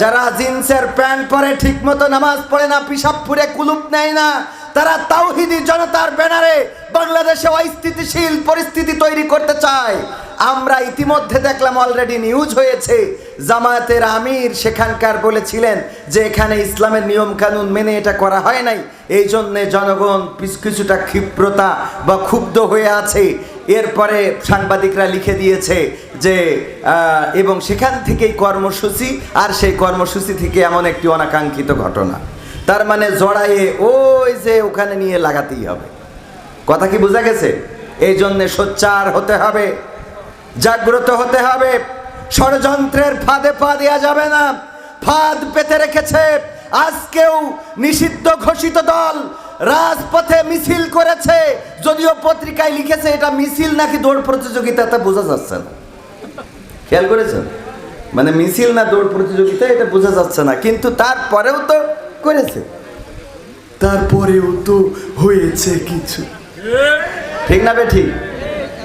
যারা জিন্সের প্যান্ট পরে ঠিক মতো নামাজ পড়ে না পিসাব পুরে কুলুপ নেয় না, তারা তাওহিদি জনতার ব্যানারে বাংলাদেশে অস্থিতিশীল পরিস্থিতি তৈরি করতে চায়। আমরা ইতিমধ্যে দেখলাম অলরেডি নিউজ হয়েছে, জামায়াতের আমির সেখানকার বলেছিলেন যে এখানে ইসলামের নিয়ম কানুন মেনে এটা করা হয় নাই এই জন্যে জনগণ কিছুটা ক্ষিপ্রতা বা ক্ষুব্ধ হয়ে আছে। এরপরে সাংবাদিকরা লিখে দিয়েছে যে এবং সেখান থেকেই কর্মসূচি, আর সেই কর্মসূচি থেকে এমন একটি অনাকাঙ্ক্ষিত ঘটনা। তার মানে জড়াইয়ে ওই যে ওখানে নিয়ে লাগাতেই হবে। কথা কি বোঝা গেছে? এই জন্যে সোচ্চার হতে হবে, জাগ্রত হতে হবে। ষড়যন্ত্রের ফাঁদে পা দেওয়া যাবে না। ফাঁদ পেতে রেখেছে। আজকেও নিষিদ্ধ ঘোষিত দল রাজপথে মিছিল করেছে। যদিও পত্রিকায় লিখেছে এটা মিছিল নাকি দৌড় প্রতিযোগিতা তা বোঝা যাচ্ছে না। খেয়াল করেছেন? মানে মিছিল না দৌড় প্রতিযোগিতা এটা বোঝা যাচ্ছে না। কিন্তু তারপরেও তো করেছে। তারপরেও তো হয়েছে কিছু। ঠিক না বে ঠিক?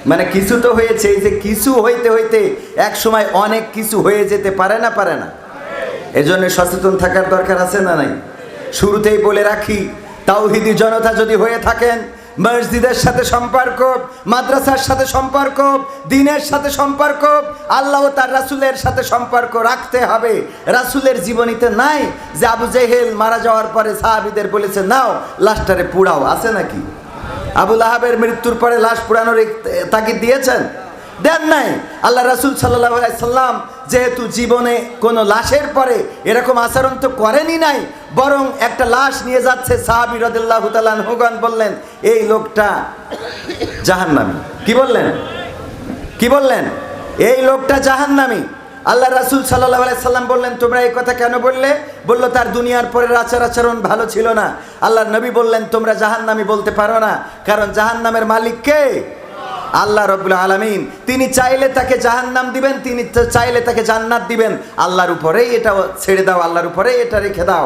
মানে কিছু তো হয়েছে এই যে কিছু হইতে হইতে এক সময় অনেক কিছু হয়ে যেতে পারে না পারে না। এজন্য সচেতন থাকার দরকার আছে না নাই? শুরুতেই বলে রাখি তাওহিদি জনতা যদি হয়ে থাকেন, মসজিদের সাথে সম্পর্ক, মাদ্রাসার সাথে সম্পর্ক, দিনের সাথে সম্পর্ক, আল্লাহ তার রাসুলের সাথে সম্পর্ক রাখতে হবে। রাসুলের জীবনীতে নাই যে আবু জেহেল মারা যাওয়ার পরে সাহাবিদের বলেছে, নাও, লাশটারে পুড়াও। আছে নাকি? আবুল আহাবের মৃত্যুর পরে লাশ পুরানোর তাগিদ দিয়েছেন? দেন নাই। আল্লাহ রাসুল সাল্লাহ সাল্লাম যেহেতু জীবনে কোনো লাশের পরে এরকম আচরণ তো করেনি নাই, বরং একটা লাশ নিয়ে যাচ্ছে সাহাবি রদুল্লাহ হুগন বললেন, এই লোকটা জাহান্নামী। কি বললেন? কি বললেন? এই লোকটা জাহান্নামী। আল্লাহ রাসুল সাল্লাহ সাল্লাম বললেন, তোমরা এই কথা কেন বললে? বলল, তার দুনিয়ার পরের আচার আচরণ ভালো ছিল না। আল্লাহ নবী বললেন, তোমরা জাহান্নামী বলতে পারো না, কারণ জাহান্নামের মালিক কে? আল্লাহ রবুল আলমিন, তিনি চাইলে তাকে জাহান্নাম দিবেন, তিনি চাইলে তাকে জান্নাত দিবেন। আল্লাহর উপরেই এটা ছেড়ে দাও, আল্লাহর উপরেই এটা রেখে দাও।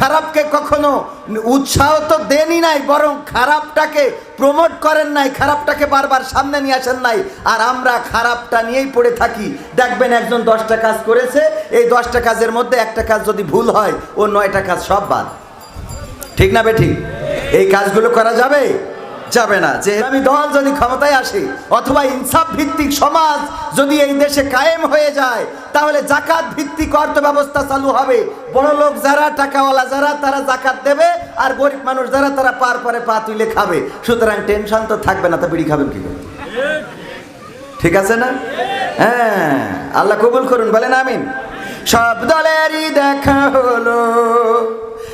খারাপকে কখনো উৎসাহ তো দেনই নাই, বরং খারাপটাকে প্রমোট করেন নাই, খারাপটাকে বারবার সামনে নিয়ে আসেন নাই। আর আমরা খারাপটা নিয়েই পড়ে থাকি। দেখবেন একজন দশটা কাজ করেছে, এই দশটা কাজের মধ্যে একটা কাজ যদি ভুল হয়, ও নয়টা কাজ সব বাদ। ঠিক না বেঠিক এই কাজগুলো করা যাবে? যাবে না। যে আমি দল যদি ক্ষমতায় আসে অথবা ইনসাফ ভিত্তিক সমাজ যদি এই দেশে কায়েম হয়ে যায়, তাহলে জাকাত ভিত্তিক অর্থ ব্যবস্থা চালু হবে। বড় লোক যারা, টাকাওয়ালা যারা, তারা জাকাত দেবে আর গরিব মানুষ যারা, তারা পার পরে পা তুলে খাবে। সুতরাং টেনশন তো থাকবে না, তা বিড়ি খাবেন কি ঠিক আছে না? হ্যাঁ আল্লাহ কবুল করুন, বলেন আমিন। সব দলেরই দেখা হলো।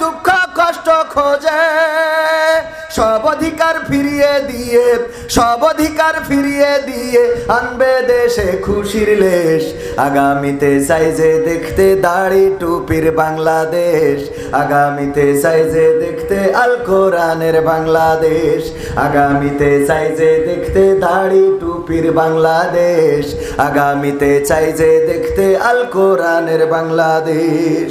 দুঃখ, কষ্ট খোঁজে। সব অধিকার ফিরিয়ে দিয়ে, সব অধিকার ফিরিয়ে দিয়ে আনবে দেশে খুশির লেশ। আগামীতে যে দেখতে দাড়ি টুপির বাংলাদেশ। আগামীতে যে দেখতে আল কোরআনের বাংলাদেশ। আগামীতে যে দেখতে দাড়ি টুপির বাংলাদেশ। আগামীতে চাই দেখতে আল কোরআনের বাংলাদেশ।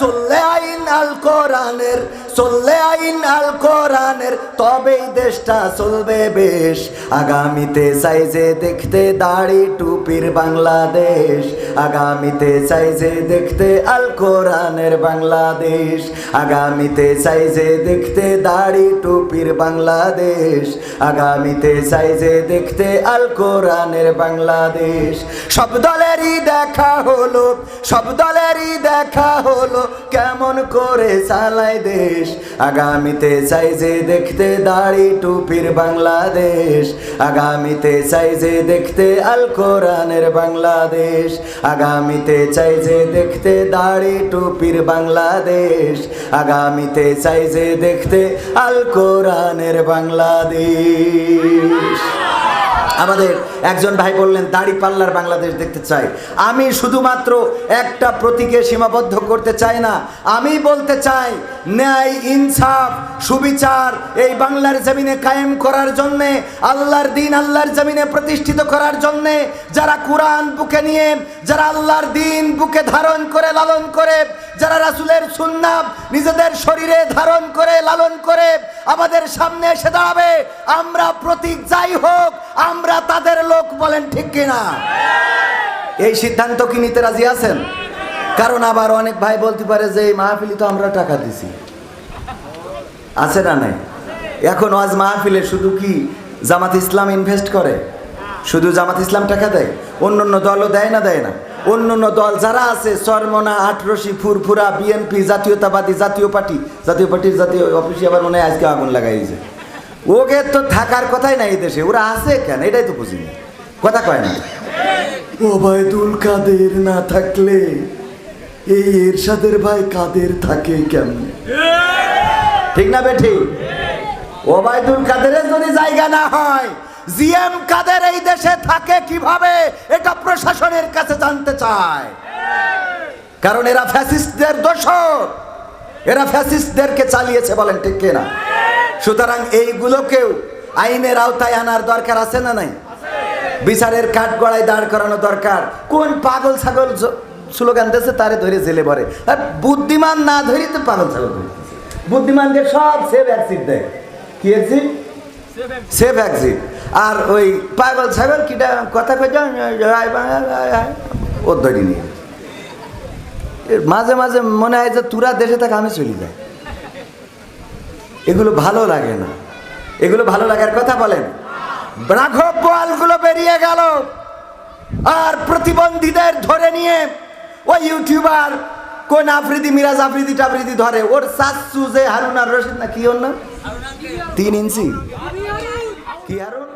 চললে আইন আল কোরআনের, চললে আইন আল কোরআনের, তবেই দেশটা চলবে বেশ। আগামীতে চাই যে দেখতে দাড়ি টুপির বাংলাদেশ। আগামীতে চাই যে দেখতে আল কোরআনের বাংলাদেশ। আগামীতে চাই যে দেখতে দাড়ি টুপির বাংলাদেশ। আগামীতে চাই যে দেখতে আল কোরআনের বাংলাদেশ। সব দলেরই দেখা হলো, সব দলেরই দেখা হলো কেমন করে চালায় দেশ? আগামীতে চাই যে দেখতে দাড়ি টুপির বাংলাদেশ। আগামীতে চাই যে দেখতে আল কোরআনের বাংলাদেশ। আগামীতে চাই যে দেখতে দাড়ি টুপির বাংলাদেশ। আগামীতে চাই যে দেখতে আল কোরআনের বাংলাদেশ। আমাদের একজন ভাই বললেন, দাড়ি পাল্লার বাংলাদেশ দেখতে চাই। আমি শুধুমাত্র একটা প্রতীকে সীমাবদ্ধ করতে চাই না, আমি বলতে চাই, ন্যায়, ইনসাফ, সুবিচার এই বাংলার জমিনে কায়েম করার জন্যে, আল্লাহর দিন আল্লাহর জমিনে প্রতিষ্ঠিত করার জন্যে, যারা কোরআন বুকে নিয়ে, যারা আল্লাহর দিন বুকে ধারণ করে, লালন করে যারা রাসুলের সুন্নাম নিজেদের শরীরে ধারণ করে, লালন করে আমাদের সামনে এসে দাঁড়াবে, আমরা প্রতীক যাই হোক, আমরা তাদের লোক বলেন ঠিক কিনা? এই সিদ্ধান্ত কি নিতে রাজি আছেন? কারণ আবার অনেক ভাই বলতে পারে যে এই মাহফিলি তো আমরা টাকা দিছি। আছে না নাই? এখন আজ মাহফিলে শুধু কি জামাত ইসলাম ইনভেস্ট করে? শুধু জামাত ইসলাম টাকা দেয়? অন্য অন্য দলও দেয় না দেয় না? অন্য অন্য দল যারা আছে চরমনা আটরশি ফুরফুরা বিএনপি জাতীয়তাবাদী জাতীয় পার্টি জাতীয় পার্টির জাতীয় অফিসে আবার মনে হয় আজকে আগুন লাগাইছে ওকে তো থাকার কথাই নাই দেশে ওরা আছে কেন? এটাই তো বুঝিনি। কথা কয় না। ওবায়দুল কাদের না থাকলে এই এরশাদের ভাই কাদের থাকে কেমন? ঠিক না বেঠি? ওবায়দুল কাদেরের যদি জায়গা না হয় জিএম কাদের এই দেশে থাকে কীভাবে এটা প্রশাসনের কাছে জানতে চায়। কারণ এরা ফ্যাসিস্টদের দোষর। এরা ফ্যাসিস্টদেরকে চালিয়েছে বলেন ঠিক কিনা। সুতরাং এইগুলোকেও আইনের আওতায় আনার দরকার আছে না নাই? বিচারের কাঠ গড়ায় দাঁড় করানো দরকার। কোন পাগল ছাগল স্লোগান দিয়েছে তারে ধরে জেলে পড়ে আর বুদ্ধিমান না ধরি তো পাগল ছাগল বুদ্ধিমানদের সব সেভ অ্যাক্সিট দেয়। কি অ্যাক্সিট সেভ অ্যাক্সিট আর ওই পাগল ছাগল কিটা কথা কই ও ধরি নিয়ে। মাঝে মাঝে মনে হয় যে তুরা দেশে থাকে আমি চলে যাই। এগুলো ভালো লাগে না। এগুলো ভালো লাগার কথা বলেন। রাঘব বোয়ালগুলো বেরিয়ে গেল। আর প্রতিবন্ধীদের ধরে নিয়ে ওই ইউটিউবার কোন আফ্রিদি, মিরাজ আফ্রিদি টাফ্রিদি ধরে। ওর সাসু যে হারুন আর রশিদ না কি ওর নাম? তিন ইঞ্চি। কি হারুন?